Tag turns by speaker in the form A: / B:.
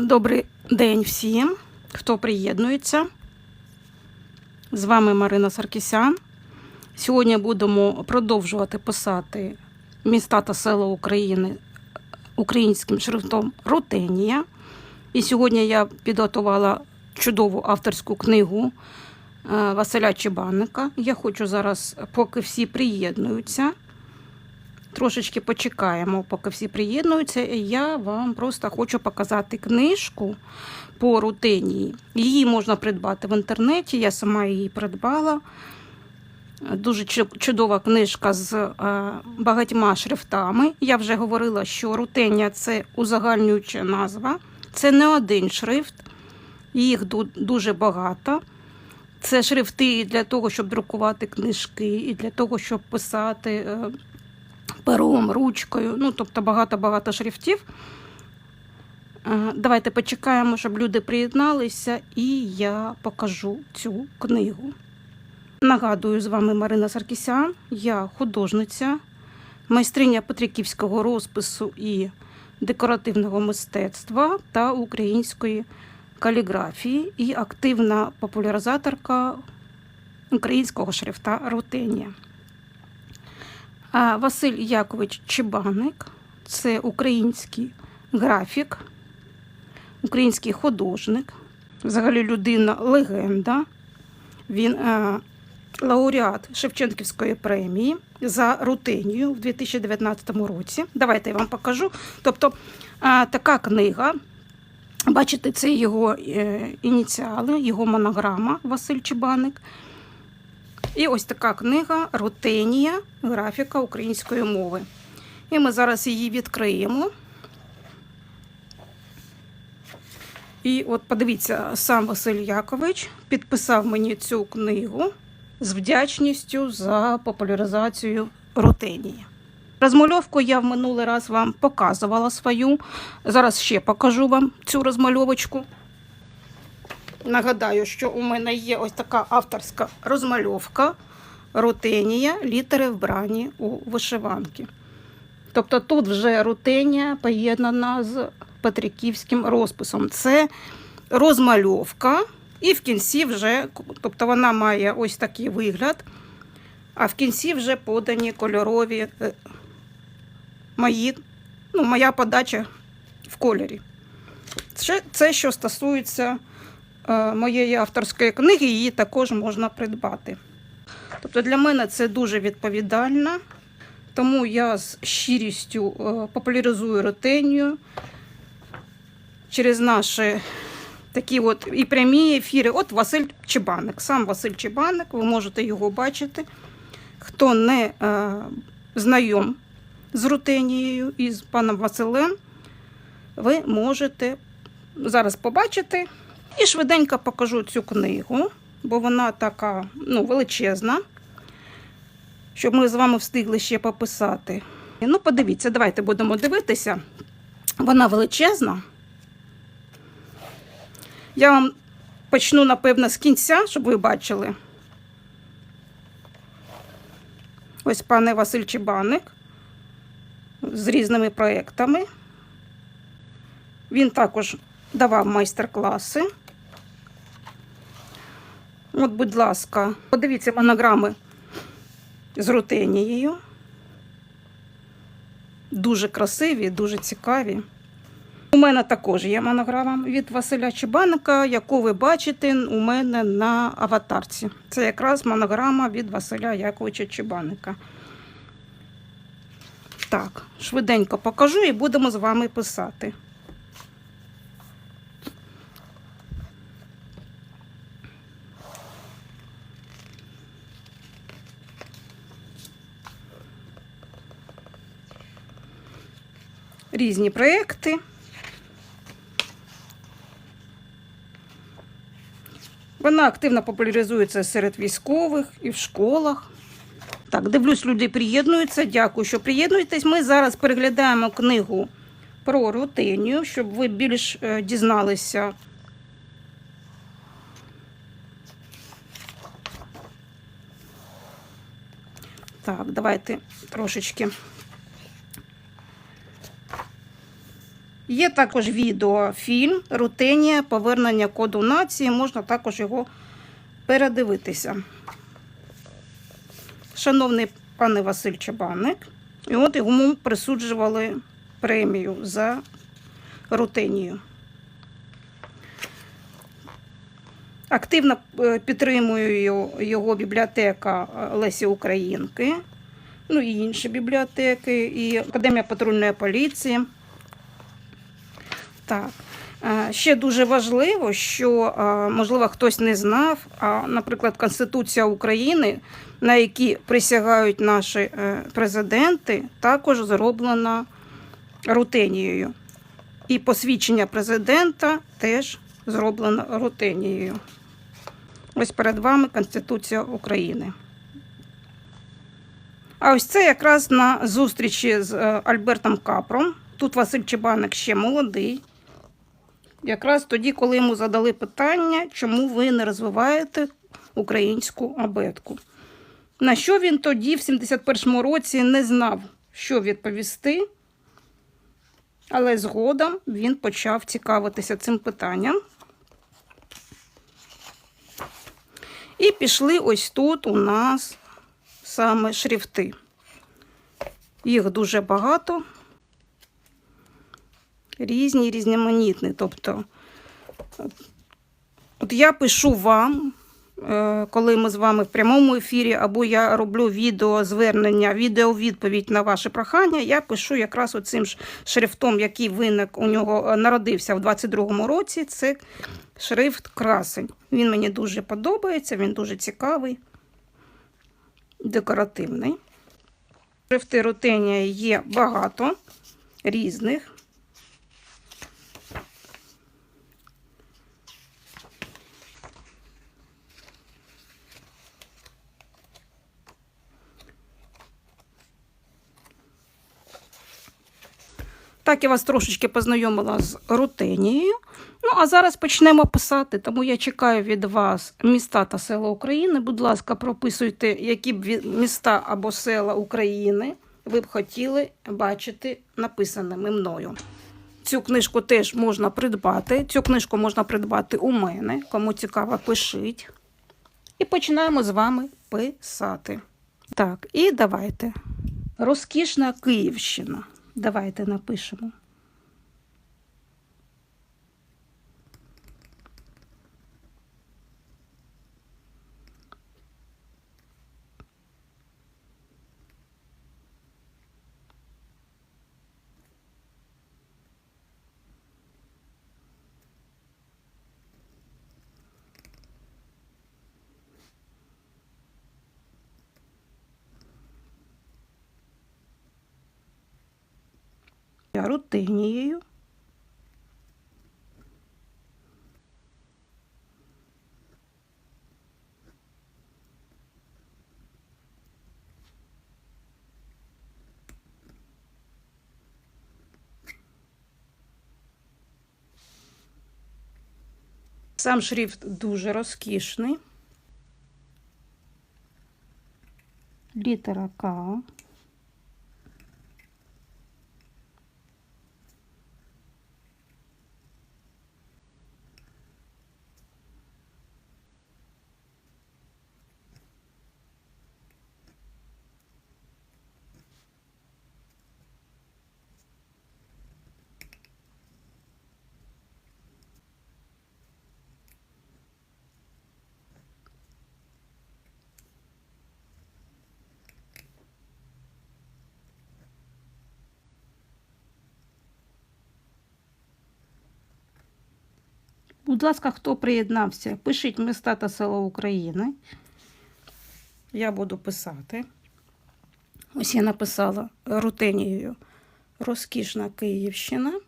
A: Добрий день всім, хто приєднується. З вами Марина Саркісян. Сьогодні будемо продовжувати писати міста та села України українським шрифтом Рутенія. І сьогодні я підготувала чудову авторську книгу е, Василя Чебанника. Я хочу зараз, поки всі приєднуються, трошечки почекаємо, поки всі приєднуються. Я вам просто хочу показати книжку по рутинії. Її можна придбати в інтернеті. Я сама її придбала. Дуже чудова книжка з е, багатьма шрифтами. Я вже говорила, що рутенія це узагальнююча назва. Це не один шрифт, їх дуже багато. Це шрифти для того, щоб друкувати книжки, і для того, щоб писати е, пером, ручкою. Ну, тобто багато-багато шрифтів. Е, Давайте почекаємо, щоб люди приєдналися, і я покажу цю книгу. Нагадую, з вами Марина Саркісян, я художниця, майстриня петриківського розпису і декоративного мистецтва та української каліграфії і активна популяризаторка українського шрифта Рутенія. А Василь Якович Чебаник це український графік, український художник, взагалі людина легенда. Він е, лауреат Шевченківської премії за рутинію в 2019 році. Давайте я вам покажу. Тобто е, така книга. Бачите, це його е, ініціали, його монограма Василь Чебаник. І ось така книга Рутенія, графіка української мови. І ми зараз її відкриємо. І от подивіться, сам Василь Якович підписав мені цю книгу з вдячністю за популяризацію рутенії. Розмальовку я в минулий раз вам показувала свою. Зараз ще покажу вам цю розмальовочку. Нагадаю, що у мене є ось така авторська розмальовка рутенія, літери вбрані у вишиванки. Тобто тут вже рутенія поєднана з петриківським розписом. Це розмальовка, і в кінці вже, тобто вона має ось такий вигляд, а в кінці вже подані кольорові е, мої, ну, моя подача в кольорі. Це, це що стосується моєї авторської книги, її також можна придбати. Тобто для мене це дуже відповідально, тому я з щирістю е, популяризую рутенію через наші такі от і прямі ефіри. От Василь Чебаник, сам Василь Чебаник, ви можете його бачити. Хто не е, знайом з рутенією і з паном Василем, ви можете зараз побачити. І швиденько покажу цю книгу, бо вона така ну, величезна, щоб ми з вами встигли ще пописати. Ну, подивіться, давайте будемо дивитися. Вона величезна. Я вам почну, напевно, з кінця, щоб ви бачили. Ось пане Василь Чебаник з різними проєктами. Він також давав майстер-класи. От, будь ласка, подивіться монограми з рутенією. Дуже красиві, дуже цікаві. У мене також є монограма від Василя Чебаника, яку ви бачите у мене на аватарці. Це якраз монограма від Василя Яковича Чебаника. Так, швиденько покажу і будемо з вами писати. Різні проекти. Вона активно популяризується серед військових і в школах. Так, дивлюсь, люди приєднуються. Дякую, що приєднуєтесь. Ми зараз переглядаємо книгу про рутинію, щоб ви більш е, дізналися. Так, давайте трошечки Є також відеофільм Рутенія повернення коду нації. Можна також його передивитися. Шановний пане Василь Чабаник, і от йому присуджували премію за рутенію. Активно е, підтримую його- бібліотека е, Лесі Українки, ну і інші бібліотеки, і Академія патрульної поліції. Так. Е, Ще дуже важливо, що, е, можливо, хтось не знав, а, наприклад, Конституція України, на якій присягають наші е, президенти, також зроблена рутенією. І посвідчення президента теж зроблено рутенією. Ось перед вами Конституція України. А ось це якраз на зустрічі з Альбертом Капром. Тут Василь Чебаник ще молодий. Якраз тоді, коли йому задали питання, чому ви не розвиваєте українську абетку. На що він тоді, в 71-му році, не знав, що відповісти, але згодом він почав цікавитися цим питанням. І пішли ось тут у нас саме шрифти. Їх дуже багато різні, різноманітні. Тобто, от я пишу вам, е, коли ми з вами в прямому ефірі, або я роблю відео звернення, відео на ваше прохання, я пишу якраз оцим шрифтом, який виник у нього е, народився в 22-му році. Це шрифт красень. Він мені дуже подобається, він дуже цікавий, декоративний. Шрифти рутенія є багато різних. Так, я вас трошечки познайомила з рутенією. Ну, а зараз почнемо писати, тому я чекаю від вас міста та села України. Будь ласка, прописуйте, які б міста або села України ви б хотіли бачити написаними мною. Цю книжку теж можна придбати. Цю книжку можна придбати у мене. Кому цікаво, пишіть. І починаємо з вами писати. Так, і давайте. Розкішна Київщина. Давайте напишемо. Рутинією. Сам шрифт дуже розкішний. Літера К. Будь ласка, хто приєднався, пишіть міста та села України. Я буду писати. Ось я написала рутенією Розкішна Київщина.